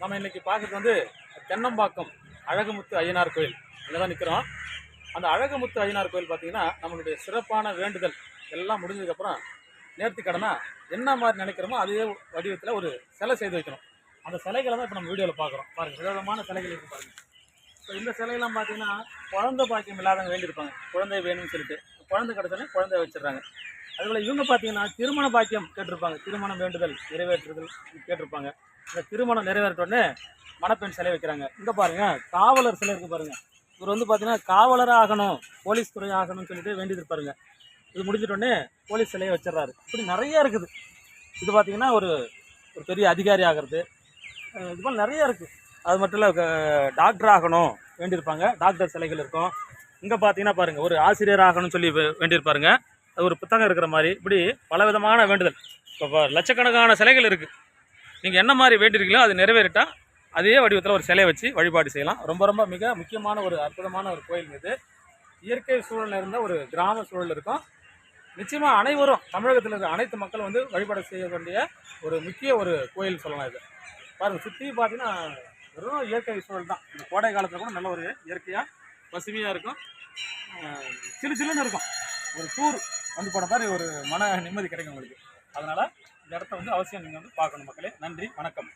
நம்ம இன்னைக்கு பார்க்குறது வந்து தென்னம்பாக்கம் அழகுமுத்து ஐயனார் கோயில். இங்கே தான் நிற்கிறோம் அந்த அழகுமுத்து ஐயனார் கோயில் பார்த்தீங்கன்னா நம்மளுடைய சிறப்பான வேண்டுதல் எல்லாம் முடிஞ்சதுக்கப்புறம் நேர்த்தி கடனா என்ன மாதிரி நினைக்கிறோமோ அதே வடிவத்தில் ஒரு சிலை செய்து வைக்கணும். அந்த சிலைகளை தான் இப்போ நம்ம வீடியோவில் பார்க்குறோம். பாருங்கள் விதவிதமான சிலைகள் இருக்குது பாருங்கள் இப்போ இந்த சிலையெல்லாம் பார்த்தீங்கன்னா குழந்தை பாக்கியம் இல்லாதவங்க வேண்டியிருப்பாங்க. குழந்தை வேணும்னு சொல்லிட்டு. குழந்தை கிடச்சோன்னே குழந்தை வச்சிடுறாங்க. அதுபோல் இவங்க பார்த்தீங்கன்னா திருமண பாக்கியம் கேட்டிருப்பாங்க. திருமணம் வேண்டுதல் நிறைவேற்றுதல் கேட்டிருப்பாங்க. இந்த திருமணம் நிறைவேற்றோடனே மணப்பெண் சிலை வைக்கிறாங்க. இங்கே பாருங்க காவலர் சிலை இருக்குது பாருங்கள் இவர் வந்து பார்த்தீங்கன்னா காவலராக ஆகணும் போலீஸ் துறை ஆகணும்னு சொல்லிட்டு வேண்டியது இருப்பாருங்க இது முடிஞ்சிட்டோடனே போலீஸ் சிலையை வச்சிடுறாரு. இப்படி நிறைய இருக்குது. இது பார்த்தீங்கன்னா ஒரு ஒரு பெரிய அதிகாரி ஆகிறது. இது மாதிரி நிறைய இருக்குது அது மட்டும் இல்லை டாக்டர் ஆகணும் வேண்டியிருப்பாங்க. டாக்டர் சிலைகள் இருக்கும். இங்கே பார்த்தீங்கன்னா பாருங்கள் ஒரு ஆசிரியர் ஆகணும்னு சொல்லி வேண்டியிருப்பாருங்க. அது ஒரு புத்தகம் இருக்கிற மாதிரி இப்படி பலவிதமான வேண்டுதல். இப்போ லட்சக்கணக்கான சிலைகள் இருக்குது நீங்கள் என்ன மாதிரி வேண்டியிருக்கீங்களோ அது நிறைவேறிட்டால் அதே வடிவத்தில் ஒரு சிலையை வச்சு வழிபாடு செய்யலாம். ரொம்ப ரொம்ப மிக முக்கியமான ஒரு அற்புதமான ஒரு கோயில் இது. இயற்கை சூழல் இருந்த ஒரு கிராம சூழல் இருக்கும். நிச்சயமாக அனைவரும் தமிழகத்தில் இருக்கிற அனைத்து மக்களும் வந்து வழிபாடு செய்ய வேண்டிய ஒரு முக்கிய ஒரு கோயில் சொல்லலாம் இது. பாருங்கள் சுற்றி பார்த்தீங்கன்னா வெறும் இயற்கை சூழல் தான். இந்த கோடை காலத்தில் கூட நல்ல ஒரு இயற்கையாக பசுமையாக இருக்கும். சிலு சிலுன்னு இருக்கும். ஒரு டூர் வந்து போன மாதிரி ஒரு மன நிம்மதி கிடைக்கும் உங்களுக்கு. அதனால் இந்த இடத்த வந்து அவசியம் நீங்கள் வந்து பார்க்கணும் மக்களே. நன்றி வணக்கம்.